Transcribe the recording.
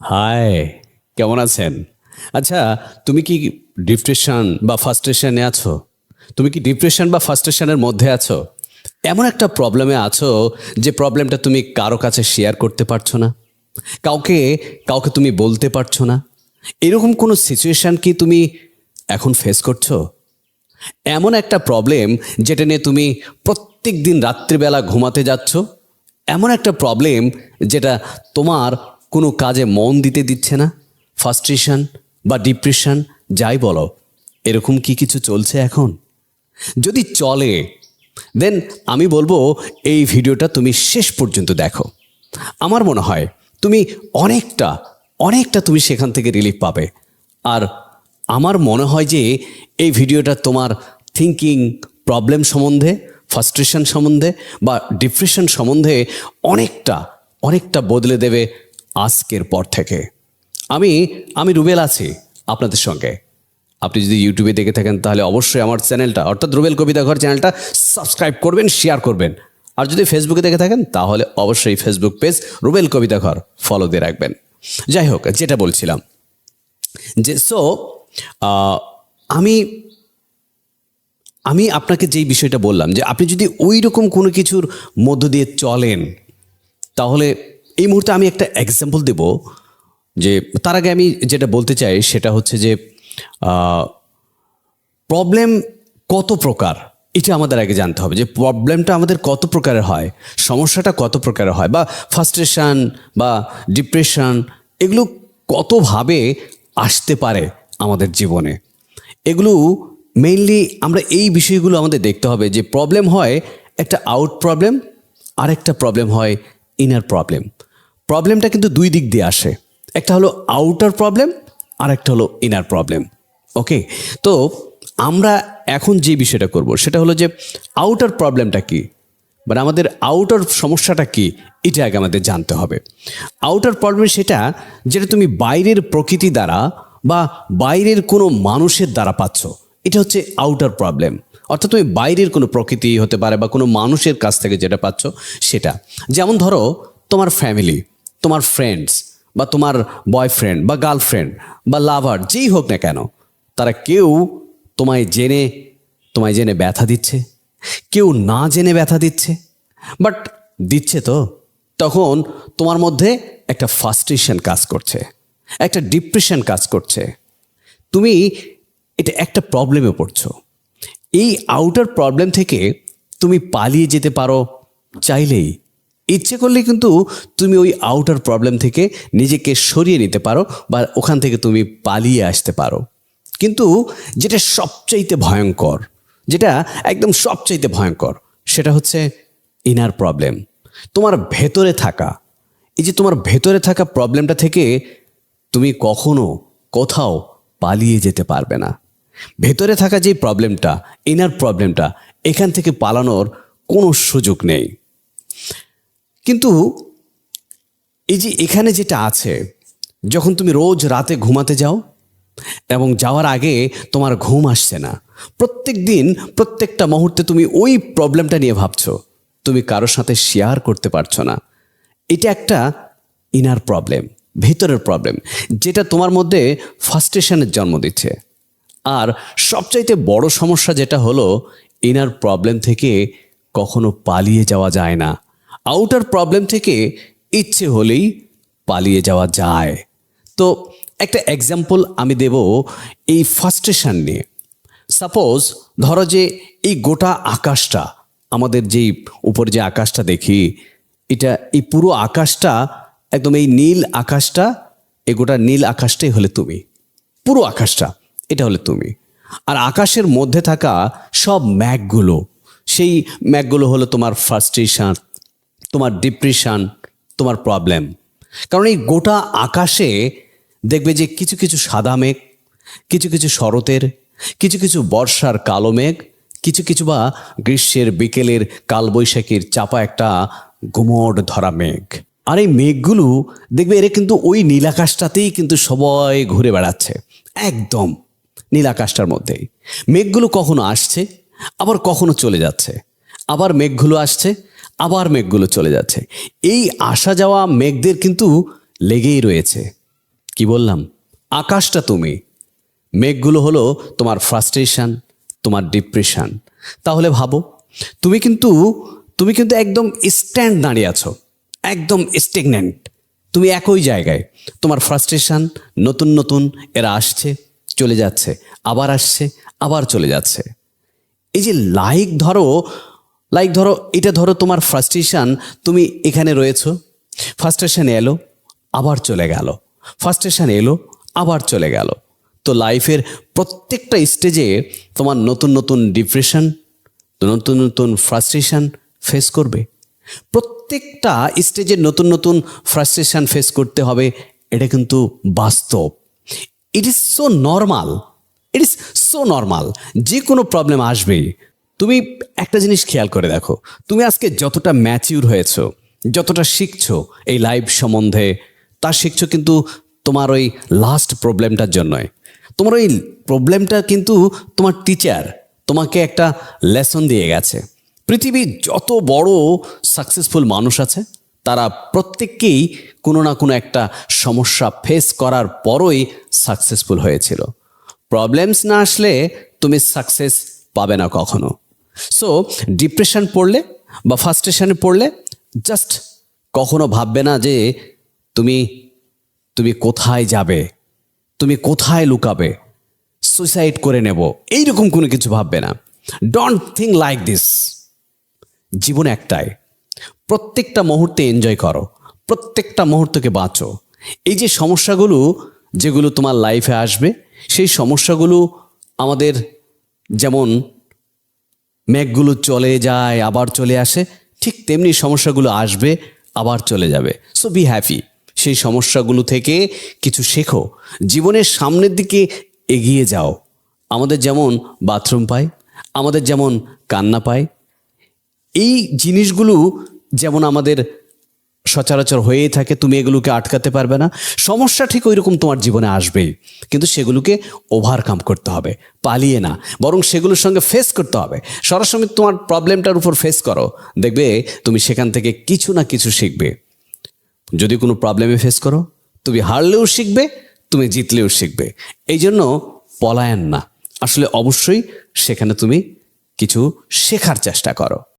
High কেমন আছেন? আচ্ছা তুমি কি ডিপ্রেশন বা ফার্স্ট্রেশনে আছো? তুমি কি ডিপ্রেশন বা ফার্স্ট্রেশনের মধ্যে আছো? এমন একটা প্রবলেমে আছো যে প্রবলেমটা তুমি কারও কাছে শেয়ার করতে পারছ না? কাউকে কাউকে তুমি বলতে পারছ না? এরকম কোনো সিচুয়েশন কি তুমি এখন ফেস করছ? এমন একটা প্রবলেম যেটা নিয়ে তুমি প্রত্যেক দিন রাত্রিবেলা ঘুমাতে যাচ্ছ? এমন একটা প্রবলেম যেটা তোমার কোনো কাজে মন দিতে দিচ্ছে না ফার্স্ট্রেশন বা ডিপ্রেশন যাই বলো, এরকম কি কিছু চলছে এখন? যদি চলে দেন আমি বলব এই ভিডিওটা তুমি শেষ পর্যন্ত দেখো। আমার মনে হয় তুমি অনেকটা অনেকটা তুমি সেখান থেকে রিলিফ পাবে। আর আমার মনে হয় যে এই ভিডিওটা তোমার থিঙ্কিং প্রবলেম সম্বন্ধে ফার্স্ট্রেশন সম্বন্ধে বা ডিপ্রেশন সম্বন্ধে অনেকটা অনেকটা বদলে দেবে আজকের পর থেকে। আমি আমি রুবেল আছি আপনাদের সঙ্গে। আপনি যদি ইউটিউবে দেখে থাকেন, তাহলে অবশ্যই আমার চ্যানেলটা, অর্থাৎ রুবেল কবিতা ঘর চ্যানেলটা সাবস্ক্রাইব করবেন শেয়ার করবেন। আর যদি ফেসবুকে দেখে থাকেন, তাহলে অবশ্যই ফেসবুক পেজ রুবেল কবিতা ঘর ফলো দিয়ে রাখবেন। যাই হোক, যেটা বলছিলাম, যে সো আমি আমি আপনাকে যেই বিষয়টা বললাম, যে আপনি যদি ওই রকম কোনো কিছুর মধ্য দিয়ে চলেন, তাহলে এই মুহূর্তে আমি একটা এক্সাম্পল দেব যে তার আগে আমি যেটা বলতে চাই সেটা হচ্ছে যে প্রবলেম কত প্রকার? এটা আমাদের আগে জানতে হবে যে প্রবলেমটা আমাদের কত প্রকারের হয়, সমস্যাটা কত প্রকারের হয় বা ফার্স্ট্রেশন বা ডিপ্রেশন এগুলো কতভাবে আসতে পারে আমাদের জীবনে? এগুলো মেইনলি আমরা এই বিষয়গুলো আমাদের দেখতে হবে যে প্রবলেম হয় একটা আউট প্রবলেম আর একটা প্রবলেম হয় ইনার প্রবলেম প্রবলেমটা কিন্তু দুই দিক দিয়ে আসে। একটা হলো আউটার প্রবলেম আর একটা হলো ইনার প্রবলেম ওকে তো আমরা এখন যে বিষয়টা করব, সেটা হলো যে আউটার প্রবলেমটা কি? মানে আমাদের আউটার সমস্যাটা কি? এটা আগে আমাদের জানতে হবে। আউটার প্রবলেম সেটা যেটা তুমি বাইরের প্রকৃতি দ্বারা বা বাইরের কোনো মানুষের দ্বারা পাচ্ছ, এটা হচ্ছে আউটার প্রবলেম অর্থাৎ তুমি বাইরের কোনো প্রকৃতি হতে পারে বা কোনো মানুষের কাছ থেকে যেটা পাচ্ছ, সেটা। যেমন ধরো তোমার ফ্যামিলি তোমার ফ্রেন্ডস বা তোমার বয়ফ্রেন্ড বা গার্লফ্রেন্ড বা লাভার যেই হোক না কেন, তারা কেউ তোমায় জেনে তোমায় জেনে ব্যথা দিচ্ছে, কেউ না জেনে ব্যথা দিচ্ছে বাট দিচ্ছে তো। তখন তোমার মধ্যে একটা ফার্স্ট্রেশন কাজ করছে, একটা ডিপ্রেশন কাজ করছে। তুমি এটা একটা প্রবলেমে পড়ছো। এই আউটার প্রবলেম থেকে তুমি পালিয়ে যেতে পারো চাইলেই। ইচ্ছে করলে কিন্তু তুমি ওই আউটার প্রবলেম থেকে নিজেকে সরিয়ে নিতে পারো বা ওখান থেকে তুমি পালিয়ে আসতে পারো। কিন্তু যেটা সবচাইতে ভয়ঙ্কর, যেটা একদম সবচাইতে ভয়ঙ্কর, সেটা হচ্ছে ইনার প্রবলেম তোমার ভেতরে থাকা, এই যে তোমার ভেতরে থাকা প্রবলেমটা থেকে তুমি কখনো কোথাও পালিয়ে যেতে পারবে না। ভেতরে থাকা যে প্রবলেমটা ইনার প্রবলেমটা এখান থেকে পালানোর কোনো সুযোগ নেই। কিন্তু এই যে এখানে যেটা আছে, যখন তুমি রোজ রাতে ঘুমাতে যাও এবং যাওয়ার আগে তোমার ঘুম আসছে না, প্রত্যেক দিন, প্রত্যেকটা মুহূর্তে তুমি ওই প্রবলেমটা নিয়ে ভাবছ, তুমি কারোর সাথে শেয়ার করতে পারছ না। এটা একটা ইনার প্রবলেম ভেতরের প্রবলেম যেটা তোমার মধ্যে ফার্স্টেশনের জন্ম দিচ্ছে। আর সবচাইতে বড় সমস্যা যেটা হলো ইনার প্রবলেম থেকে কখনো পালিয়ে যাওয়া যায় না। আউটার প্রবলেম থেকে ইচ্ছে হলেই পালিয়ে যাওয়া যায়। তো একটা এক্সাম্পল আমি দেব এই ফার্স্ট্রেশন নিয়ে। সাপোজ ধরো যে এই গোটা আকাশটা, আমাদের যেই উপর যে আকাশটা দেখি, এটা এই পুরো আকাশটা, একদম এই নীল আকাশটা এই গোটা নীল আকাশটাই হলে তুমি। পুরো আকাশটা, এটা হলে তুমি। আর আকাশের মধ্যে থাকা সব ম্যাগগুলো, সেই ম্যাগগুলো হলো তোমার ফার্স্ট্রেশন তোমার ডিপ্রেশন তোমার প্রবলেম কারণ এই গোটা আকাশে দেখবে যে কিছু কিছু সাদা মেঘ, কিছু কিছু শরতের, কিছু কিছু বর্ষার কালো মেঘ, কিছু কিছু বা গ্রীষ্মের বিকেলের কালবৈশাখীর চাপা একটা গুমট ধরা মেঘ। আর এই মেঘগুলো দেখবে এরা কিন্তু ওই নীলাকাশটাতেই কিন্তু সবাই ঘুরে বেড়াচ্ছে। একদম নীলাকাশটার মধ্যেই। মেঘগুলো কখনো আসছে, আবার কখনো চলে যাচ্ছে। আবার মেঘগুলো আসছে আবার মেঘগুলো চলে যাচ্ছে। এই আসা যাওয়া মেঘদের কিন্তু লেগেই রয়েছে। কি বললাম? আকাশটা তুমি। মেঘগুলো হলো তোমার ফ্রাস্ট্রেশন তোমার ডিপ্রেশন তাহলে ভাবো, তুমি কিন্তু তুমি কিন্তু একদম স্ট্যান্ড দাঁড়িয়ে আছো, একদম স্টেগনেন্ট তুমি একই জায়গায়, তোমার ফ্রাস্ট্রেশন নতুন নতুন এরা আসছে, চলে যাচ্ছে, আবার আসছে, আবার চলে যাচ্ছে। এই যে লাইক ধরো লাইক ধরো, এটা ধরো তোমার ফ্রাস্ট্রেশন তুমি এখানে রয়েছো ফ্রাস্ট্রেশন এলো, আবার চলে গেল। ফ্রাস্ট্রেশন এলো, আবার চলে গেল। তো লাইফের প্রত্যেকটা স্টেজে তোমার নতুন নতুন ডিপ্রেশন নতুন নতুন ফ্রাস্ট্রেশন ফেস করবে। প্রত্যেকটা স্টেজে নতুন নতুন ফ্রাস্ট্রেশন ফেস করতে হবে, এটা কিন্তু বাস্তব। It is so normal it is so normal যে কোনো প্রবলেম আসবেই। তুমি একটা জিনিস খেয়াল করে দেখো। তুমি আজকে যতটা ম্যাচিউর হয়েছ, যতটা শিখছো এই লাইফ সম্বন্ধে, তা শিখছো কিন্তু তোমার ওই লাস্ট প্রবলেমটার জন্যই। তোমার ওই প্রবলেমটা কিন্তু তোমার টিচার তোমাকে একটা লেসন দিয়ে গেছে। পৃথিবীর যত বড় সাকসেসফুল মানুষ আছে, তারা প্রত্যেককেই কোনো না কোনো একটা সমস্যা ফেস করার পরই সাকসেসফুল হয়েছিল। প্রবলেমস না আসলে তুমি সাকসেস পাবে না কখনো। সো ডিপ্রেশন পড়লে বা ফার্স্ট্রেশনে পড়লে জাস্ট কখনো ভাববে না যে তুমি তুমি কোথায় যাবে, তুমি কোথায় লুকাবে সুইসাইড করে নেব। এইরকম কোনো কিছু ভাববে না। ডোন্ট থিঙ্ক লাইক দিস জীবন একটাই। প্রত্যেকটা মুহূর্তে এনজয় করো। প্রত্যেকটা মুহূর্তকে বাঁচো। এই যে সমস্যাগুলো যেগুলো তোমার লাইফে আসবে, সেই সমস্যাগুলো আমাদের যেমন মেঘগুলো চলে যায়, আবার চলে আসে। ঠিক তেমনি সমস্যাগুলো আসবে, আবার চলে যাবে। সো বি হ্যাপি সেই সমস্যাগুলো থেকে কিছু শেখো। জীবনের সামনের দিকে এগিয়ে যাও। আমাদের যেমন বাথরুম পাই আমাদের যেমন কান্না পায়, এই জিনিসগুলো যেমন আমাদের সচরাচর হয়েই থাকে, তুমি এগুলোকে আটকাতে পারবে না। সমস্যা ঠিক ওই রকম তোমার জীবনে আসবেই। কিন্তু সেগুলোকে ওভারকাম করতে হবে, পালিয়ে না। বরং সেগুলোর সঙ্গে ফেস করতে হবে। সরাসরি তোমার প্রবলেমটার উপর ফেস করো। দেখবে তুমি সেখান থেকে কিছু না কিছু শিখবে। যদি কোনো প্রবলেমে ফেস করো, তুমি হারলেও শিখবে, তুমি জিতলেও শিখবে। এই জন্য পলায়ন না। আসলে অবশ্যই সেখানে তুমি কিছু শেখার চেষ্টা করো।